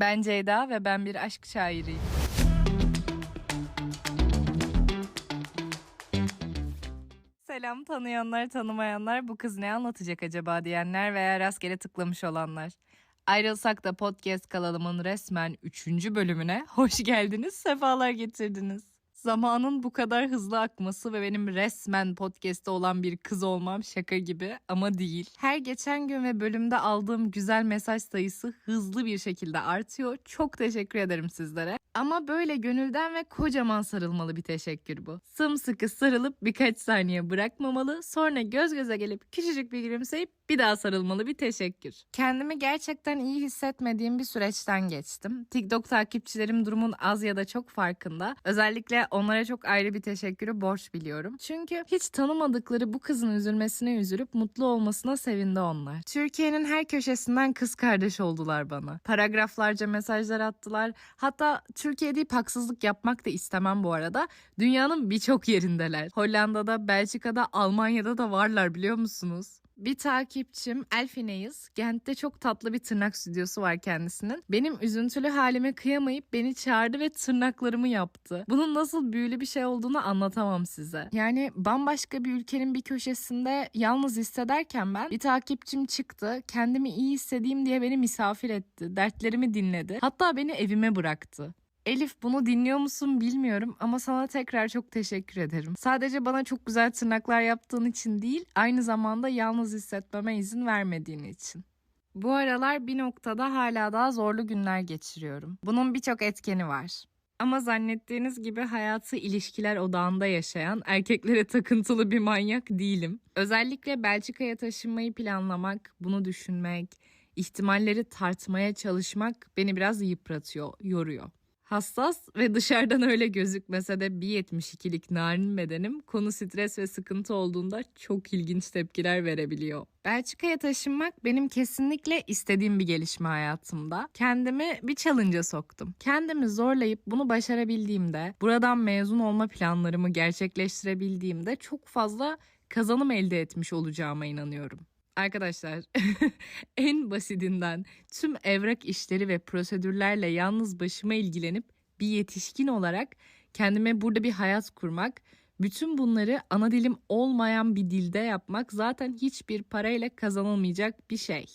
Ben Ceyda ve ben bir aşk şairiyim. Selam tanıyanlar tanımayanlar bu kız ne anlatacak acaba diyenler veya rastgele tıklamış olanlar. Ayrılsak da podcast kanalımın resmen 3. bölümüne hoş geldiniz, sefalar getirdiniz. Zamanın bu kadar hızlı akması ve benim resmen podcast'te olan bir kız olmam şaka gibi ama değil. Her geçen gün ve bölümde aldığım güzel mesaj sayısı hızlı bir şekilde artıyor. Çok teşekkür ederim sizlere. Ama böyle gönülden ve kocaman sarılmalı bir teşekkür bu. Sımsıkı sarılıp birkaç saniye bırakmamalı, sonra göz göze gelip küçücük bir gülümseyip bir daha sarılmalı bir teşekkür. Kendimi gerçekten iyi hissetmediğim bir süreçten geçtim. TikTok takipçilerim durumun az ya da çok farkında. Özellikle onlara çok ayrı bir teşekkürü borç biliyorum. Çünkü hiç tanımadıkları bu kızın üzülmesine üzülüp mutlu olmasına sevindi onlar. Türkiye'nin her köşesinden kız kardeş oldular bana. Paragraflarca mesajlar attılar. Hatta Türkiye deyip haksızlık yapmak da istemem bu arada. Dünyanın birçok yerindeler. Hollanda'da, Belçika'da, Almanya'da da varlar biliyor musunuz? Bir takipçim Elfineyiz. Gent'te çok tatlı bir tırnak stüdyosu var kendisinin. Benim üzüntülü halime kıyamayıp beni çağırdı ve tırnaklarımı yaptı. Bunun nasıl büyülü bir şey olduğunu anlatamam size. Yani bambaşka bir ülkenin bir köşesinde yalnız hissederken ben bir takipçim çıktı. Kendimi iyi hissedeyim diye beni misafir etti. Dertlerimi dinledi. Hatta beni evime bıraktı. Elif bunu dinliyor musun bilmiyorum ama sana tekrar çok teşekkür ederim. Sadece bana çok güzel tırnaklar yaptığın için değil, aynı zamanda yalnız hissetmeme izin vermediğin için. Bu aralar bir noktada hala daha zorlu günler geçiriyorum. Bunun birçok etkeni var. Ama zannettiğiniz gibi hayatı ilişkiler odağında yaşayan, erkeklere takıntılı bir manyak değilim. Özellikle Belçika'ya taşınmayı planlamak, bunu düşünmek, ihtimalleri tartmaya çalışmak beni biraz yıpratıyor, yoruyor. Hassas ve dışarıdan öyle gözükmese de 1.72'lik narin bedenim konu stres ve sıkıntı olduğunda çok ilginç tepkiler verebiliyor. Belçika'ya taşınmak benim kesinlikle istediğim bir gelişme hayatımda. Kendimi bir challenge'a soktum. Kendimi zorlayıp bunu başarabildiğimde, buradan mezun olma planlarımı gerçekleştirebildiğimde çok fazla kazanım elde etmiş olacağıma inanıyorum. Arkadaşlar en basitinden tüm evrak işleri ve prosedürlerle yalnız başıma ilgilenip bir yetişkin olarak kendime burada bir hayat kurmak, bütün bunları ana dilim olmayan bir dilde yapmak zaten hiçbir parayla kazanılmayacak bir şey.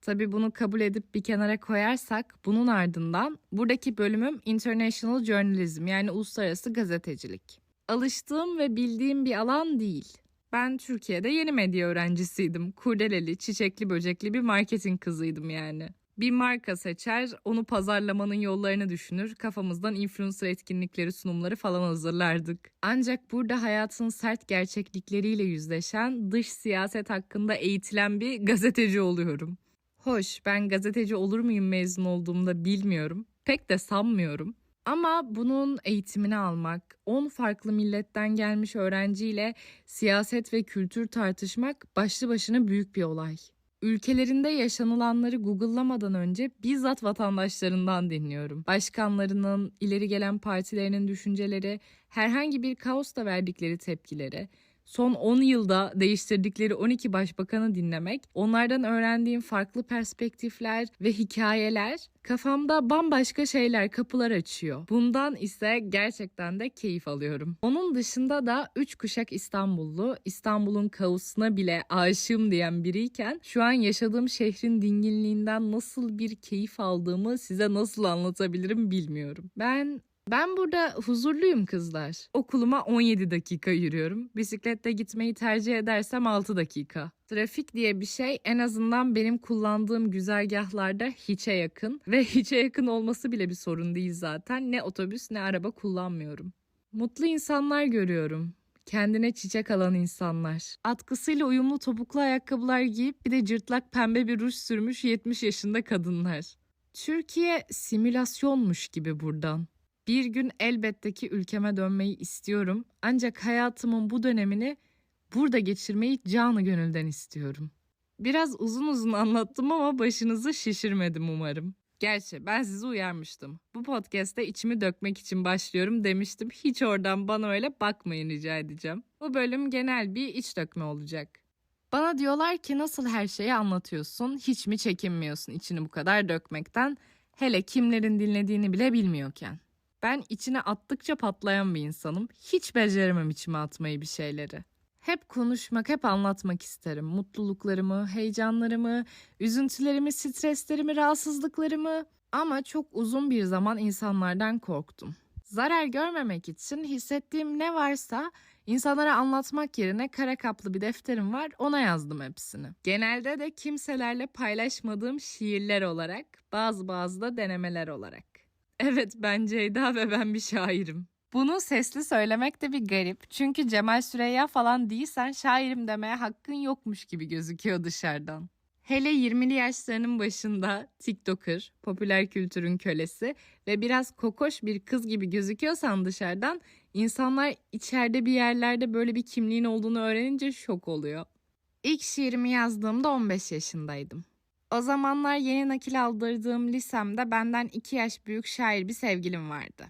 Tabii bunu kabul edip bir kenara koyarsak bunun ardından buradaki bölümüm International Journalism yani uluslararası gazetecilik. Alıştığım ve bildiğim bir alan değil. Ben Türkiye'de yeni medya öğrencisiydim. Kurdeleli, çiçekli böcekli bir marketing kızıydım yani. Bir marka seçer, onu pazarlamanın yollarını düşünür, kafamızdan influencer etkinlikleri, sunumları falan hazırlardık. Ancak burada hayatın sert gerçeklikleriyle yüzleşen, dış siyaset hakkında eğitilen bir gazeteci oluyorum. Hoş, ben gazeteci olur muyum mezun olduğumda bilmiyorum. Pek de sanmıyorum. Ama bunun eğitimini almak, 10 farklı milletten gelmiş öğrenciyle siyaset ve kültür tartışmak başlı başına büyük bir olay. Ülkelerinde yaşanılanları Google'lamadan önce bizzat vatandaşlarından dinliyorum. Başkanlarının, ileri gelen partilerinin düşünceleri, herhangi bir kaosta verdikleri tepkileri, son 10 yılda değiştirdikleri 12 başbakanı dinlemek, onlardan öğrendiğim farklı perspektifler ve hikayeler kafamda bambaşka şeyler, kapılar açıyor. Bundan ise gerçekten de keyif alıyorum. Onun dışında da 3 kuşak İstanbullu, İstanbul'un kaosuna bile aşığım diyen biriyken şu an yaşadığım şehrin dinginliğinden nasıl bir keyif aldığımı size nasıl anlatabilirim bilmiyorum. Ben ben burada huzurluyum kızlar. Okuluma 17 dakika yürüyorum. Bisikletle gitmeyi tercih edersem 6 dakika. Trafik diye bir şey en azından benim kullandığım güzergahlarda hiçe yakın ve hiçe yakın olması bile bir sorun değil zaten. Ne otobüs ne araba kullanmıyorum. Mutlu insanlar görüyorum. Kendine çiçek alan insanlar. Atkısıyla uyumlu topuklu ayakkabılar giyip bir de cırtlak pembe bir ruj sürmüş 70 yaşında kadınlar. Türkiye simülasyonmuş gibi buradan. Bir gün elbette ki ülkeme dönmeyi istiyorum. Ancak hayatımın bu dönemini burada geçirmeyi canı gönülden istiyorum. Biraz uzun uzun anlattım ama başınızı şişirmedim umarım. Gerçi ben sizi uyarmıştım. Bu podcast'te içimi dökmek için başlıyorum demiştim. Hiç oradan bana öyle bakmayın rica edeceğim. Bu bölüm genel bir iç dökme olacak. Bana diyorlar ki nasıl her şeyi anlatıyorsun, hiç mi çekinmiyorsun içini bu kadar dökmekten? Hele kimlerin dinlediğini bile bilmiyorken. Ben içine attıkça patlayan bir insanım. Hiç beceremem içime atmayı bir şeyleri. Hep konuşmak, hep anlatmak isterim. Mutluluklarımı, heyecanlarımı, üzüntülerimi, streslerimi, rahatsızlıklarımı. Ama çok uzun bir zaman insanlardan korktum. Zarar görmemek için hissettiğim ne varsa insanlara anlatmak yerine kara kaplı bir defterim var ona yazdım hepsini. Genelde de kimselerle paylaşmadığım şiirler olarak, bazı bazı da denemeler olarak. Evet ben Ceyda ve ben bir şairim. Bunu sesli söylemek de bir garip. Çünkü Cemal Süreyya falan değilsen şairim demeye hakkın yokmuş gibi gözüküyor dışarıdan. Hele 20'li yaşlarının başında TikToker, popüler kültürün kölesi ve biraz kokoş bir kız gibi gözüküyorsan dışarıdan insanlar içeride bir yerlerde böyle bir kimliğin olduğunu öğrenince şok oluyor. İlk şiirimi yazdığımda 15 yaşındaydım. O zamanlar yeni nakil aldırdığım lisemde benden 2 yaş büyük şair bir sevgilim vardı.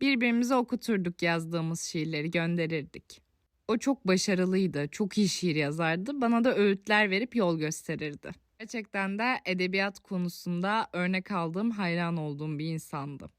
Birbirimize okuturduk yazdığımız şiirleri gönderirdik. O çok başarılıydı, çok iyi şiir yazardı. Bana da öğütler verip yol gösterirdi. Gerçekten de edebiyat konusunda örnek aldığım, hayran olduğum bir insandı.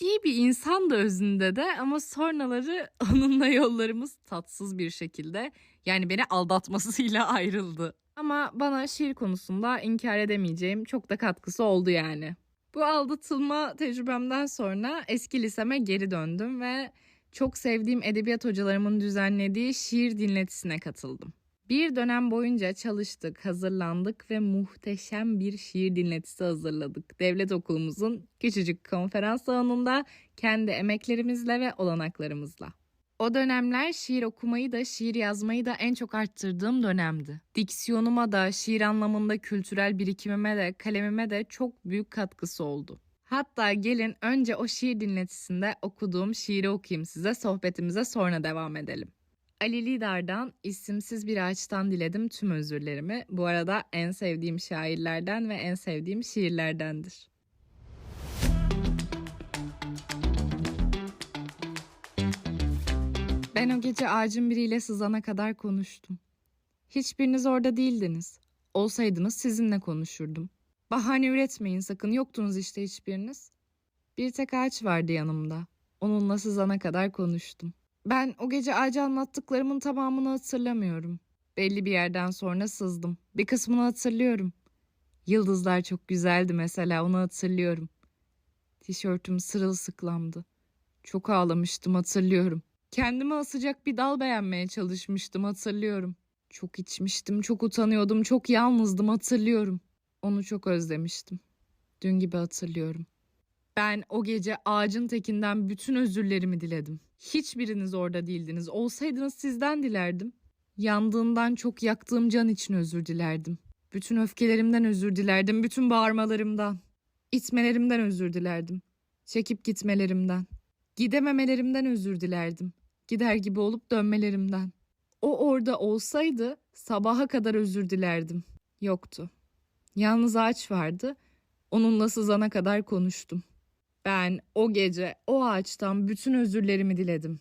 İyi bir insan da özünde de ama sonraları onunla yollarımız tatsız bir şekilde yani beni aldatmasıyla ayrıldı. Ama bana şiir konusunda inkar edemeyeceğim çok da katkısı oldu yani. Bu aldatılma tecrübemden sonra eski liseme geri döndüm ve çok sevdiğim edebiyat hocalarımın düzenlediği şiir dinletisine katıldım. Bir dönem boyunca çalıştık, hazırlandık ve muhteşem bir şiir dinletisi hazırladık. Devlet okulumuzun küçücük konferans salonunda kendi emeklerimizle ve olanaklarımızla. O dönemler şiir okumayı da şiir yazmayı da en çok arttırdığım dönemdi. Diksiyonuma da, şiir anlamında kültürel birikimime de, kalemime de çok büyük katkısı oldu. Hatta gelin önce o şiir dinletisinde okuduğum şiiri okuyayım size, sohbetimize sonra devam edelim. Ali Lidar'dan isimsiz bir ağaçtan diledim tüm özürlerimi. Bu arada en sevdiğim şairlerden ve en sevdiğim şiirlerdendir. Ben o gece ağacın biriyle sızana kadar konuştum. Hiçbiriniz orada değildiniz. Olsaydınız sizinle konuşurdum. Bahane üretmeyin sakın yoktunuz işte hiçbiriniz. Bir tek ağaç vardı yanımda. Onunla sızana kadar konuştum. Ben o gece ağaca anlattıklarımın tamamını hatırlamıyorum. Belli bir yerden sonra sızdım. Bir kısmını hatırlıyorum. Yıldızlar çok güzeldi mesela onu hatırlıyorum. Tişörtüm sırılsıklamdı. Çok ağlamıştım hatırlıyorum. Kendime asacak bir dal beğenmeye çalışmıştım hatırlıyorum. Çok içmiştim, çok utanıyordum, çok yalnızdım hatırlıyorum. Onu çok özlemiştim. Dün gibi hatırlıyorum. Ben o gece ağacın tekinden bütün özürlerimi diledim. Hiçbiriniz orada değildiniz. Olsaydınız sizden dilerdim. Yandığından çok yaktığım can için özür dilerdim. Bütün öfkelerimden özür dilerdim. Bütün bağırmalarımdan. İtmelerimden özür dilerdim. Çekip gitmelerimden. Gidememelerimden özür dilerdim. Gider gibi olup dönmelerimden. O orada olsaydı sabaha kadar özür dilerdim. Yoktu. Yalnız ağaç vardı. Onunla sızana kadar konuştum. Ben o gece o ağaçtan bütün özürlerimi diledim.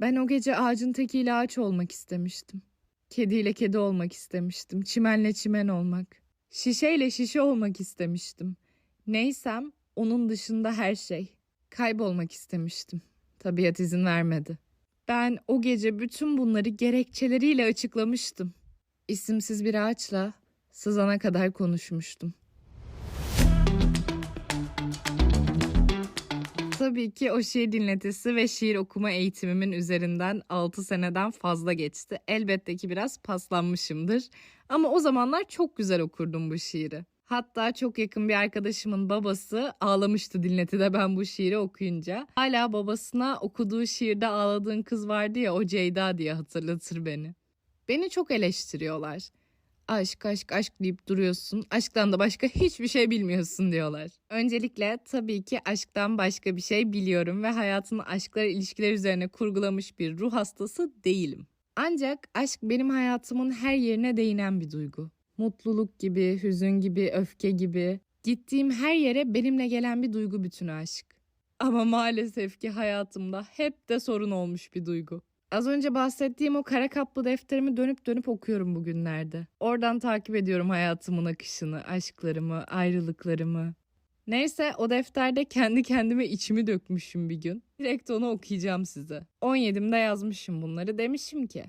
Ben o gece ağacın tekiyle ağaç olmak istemiştim. Kediyle kedi olmak istemiştim. Çimenle çimen olmak. Şişeyle şişe olmak istemiştim. Neysem onun dışında her şey. Kaybolmak istemiştim. Tabiat izin vermedi. Ben o gece bütün bunları gerekçeleriyle açıklamıştım. İsimsiz bir ağaçla sızana kadar konuşmuştum. Tabii ki o şiir dinletisi ve şiir okuma eğitimimin üzerinden 6 seneden fazla geçti. Elbette ki biraz paslanmışımdır. Ama o zamanlar çok güzel okurdum bu şiiri. Hatta çok yakın bir arkadaşımın babası ağlamıştı dinletide ben bu şiiri okuyunca. Hala babasına okuduğu şiirde ağladığın kız vardı ya o Ceyda diye hatırlatır beni. Beni çok eleştiriyorlar. Aşk aşk aşk deyip duruyorsun. Aşktan da başka hiçbir şey bilmiyorsun diyorlar. Öncelikle tabii ki aşktan başka bir şey biliyorum ve hayatını aşklar ilişkiler üzerine kurgulamış bir ruh hastası değilim. Ancak aşk benim hayatımın her yerine değinen bir duygu. Mutluluk gibi, hüzün gibi, öfke gibi. Gittiğim her yere benimle gelen bir duygu bütünü aşk. Ama maalesef ki hayatımda hep de sorun olmuş bir duygu. Az önce bahsettiğim o kara kaplı defterimi dönüp dönüp okuyorum bugünlerde. Oradan takip ediyorum hayatımın akışını, aşklarımı, ayrılıklarımı. Neyse o defterde kendi kendime içimi dökmüşüm bir gün. Direkt onu okuyacağım size. 17'imde yazmışım bunları demişim ki.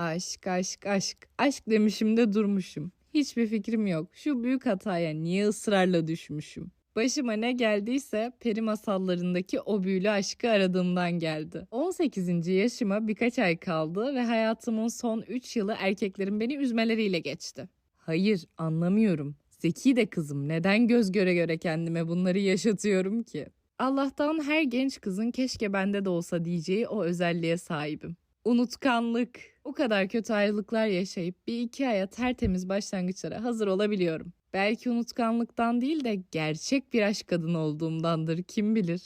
Aşk aşk aşk aşk demişim de durmuşum. Hiçbir fikrim yok. Şu büyük hataya niye ısrarla düşmüşüm? Başıma ne geldiyse peri masallarındaki o büyülü aşkı aradığımdan geldi. 18. yaşıma birkaç ay kaldı ve hayatımın son 3 yılı erkeklerin beni üzmeleriyle geçti. Hayır, anlamıyorum. Zeki de kızım. Neden göz göre göre kendime bunları yaşatıyorum ki? Allah'tan her genç kızın keşke bende de olsa diyeceği o özelliğe sahibim. Unutkanlık. O kadar kötü ayrılıklar yaşayıp bir iki aya tertemiz başlangıçlara hazır olabiliyorum. Belki unutkanlıktan değil de gerçek bir aşk kadını olduğumdandır kim bilir.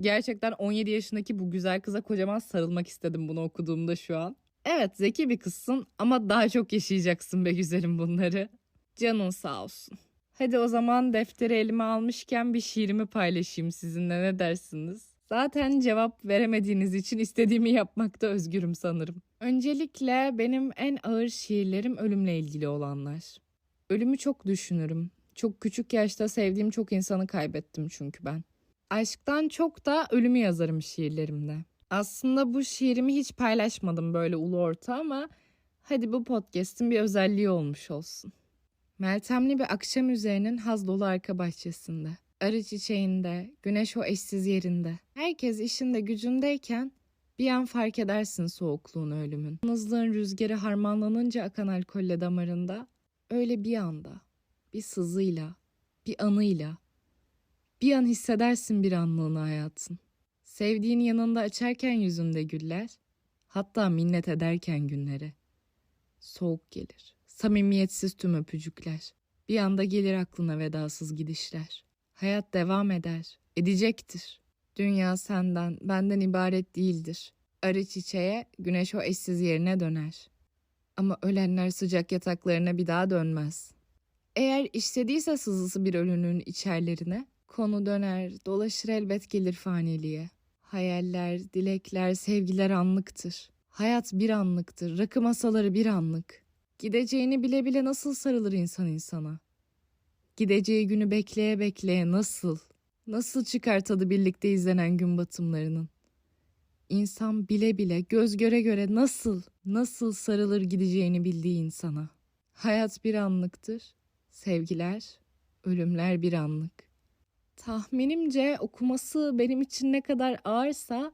Gerçekten 17 yaşındaki bu güzel kıza kocaman sarılmak istedim bunu okuduğumda şu an. Evet zeki bir kızsın ama daha çok yaşayacaksın be güzelim bunları. Canın sağ olsun. Hadi o zaman defteri elime almışken bir şiirimi paylaşayım sizinle ne dersiniz? Zaten cevap veremediğiniz için istediğimi yapmakta özgürüm sanırım. Öncelikle benim en ağır şiirlerim ölümle ilgili olanlar. Ölümü çok düşünürüm. Çok küçük yaşta sevdiğim çok insanı kaybettim çünkü ben. Aşktan çok da ölümü yazarım şiirlerimde. Aslında bu şiirimi hiç paylaşmadım böyle ulu orta ama hadi bu podcast'in bir özelliği olmuş olsun. Meltemli bir akşam üzerinin haz dolu arka bahçesinde. Arı çiçeğinde, güneş o eşsiz yerinde. Herkes işinde gücündeyken bir an fark edersin soğukluğun ölümün. Yalnızlığın rüzgarı harmanlanınca akan alkolle damarında öyle bir anda, bir sızıyla, bir anıyla, bir an hissedersin bir anlığını hayatın. Sevdiğin yanında açarken yüzünde güller, hatta minnet ederken günleri. Soğuk gelir, samimiyetsiz tüm öpücükler. Bir anda gelir aklına vedasız gidişler. Hayat devam eder, edecektir. Dünya senden, benden ibaret değildir. Arı çiçeğe, güneş o eşsiz yerine döner. Ama ölenler sıcak yataklarına bir daha dönmez. Eğer işlediyse sızısı bir ölünün içerlerine, konu döner, dolaşır elbet gelir faniliğe. Hayaller, dilekler, sevgiler anlıktır. Hayat bir anlıktır, rakı masaları bir anlık. Gideceğini bile bile nasıl sarılır insan insana? Gideceği günü bekleye bekleye nasıl, nasıl çıkar tadı birlikte izlenen gün batımlarının? İnsan bile bile göz göre göre nasıl, nasıl sarılır gideceğini bildiği insana? Hayat bir anlıktır, sevgiler, ölümler bir anlık. Tahminimce okuması benim için ne kadar ağırsa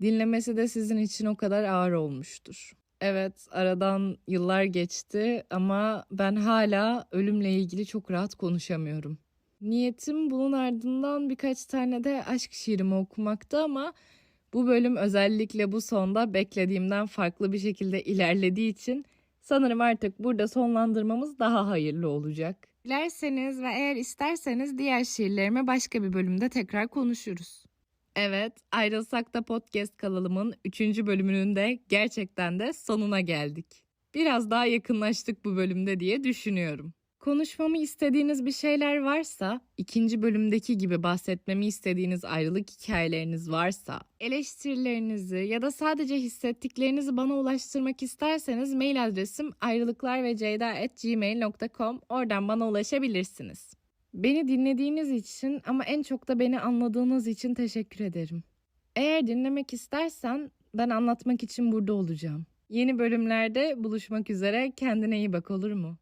dinlemesi de sizin için o kadar ağır olmuştur. Evet, aradan yıllar geçti ama ben hala ölümle ilgili çok rahat konuşamıyorum. Niyetim bunun ardından birkaç tane de aşk şiirimi okumaktı ama bu bölüm özellikle bu sonda beklediğimden farklı bir şekilde ilerlediği için sanırım artık burada sonlandırmamız daha hayırlı olacak. Dilerseniz ve eğer isterseniz diğer şiirlerimi başka bir bölümde tekrar konuşuruz. Evet, Ayrılsak da Podcast kanalımın 3. bölümünün de gerçekten de sonuna geldik. Biraz daha yakınlaştık bu bölümde diye düşünüyorum. Konuşmamı istediğiniz bir şeyler varsa, ikinci bölümdeki gibi bahsetmemi istediğiniz ayrılık hikayeleriniz varsa, eleştirilerinizi ya da sadece hissettiklerinizi bana ulaştırmak isterseniz mail adresim ayrılıklarveceyda.gmail.com oradan bana ulaşabilirsiniz. Beni dinlediğiniz için ama en çok da beni anladığınız için teşekkür ederim. Eğer dinlemek istersen ben anlatmak için burada olacağım. Yeni bölümlerde buluşmak üzere kendine iyi bak olur mu?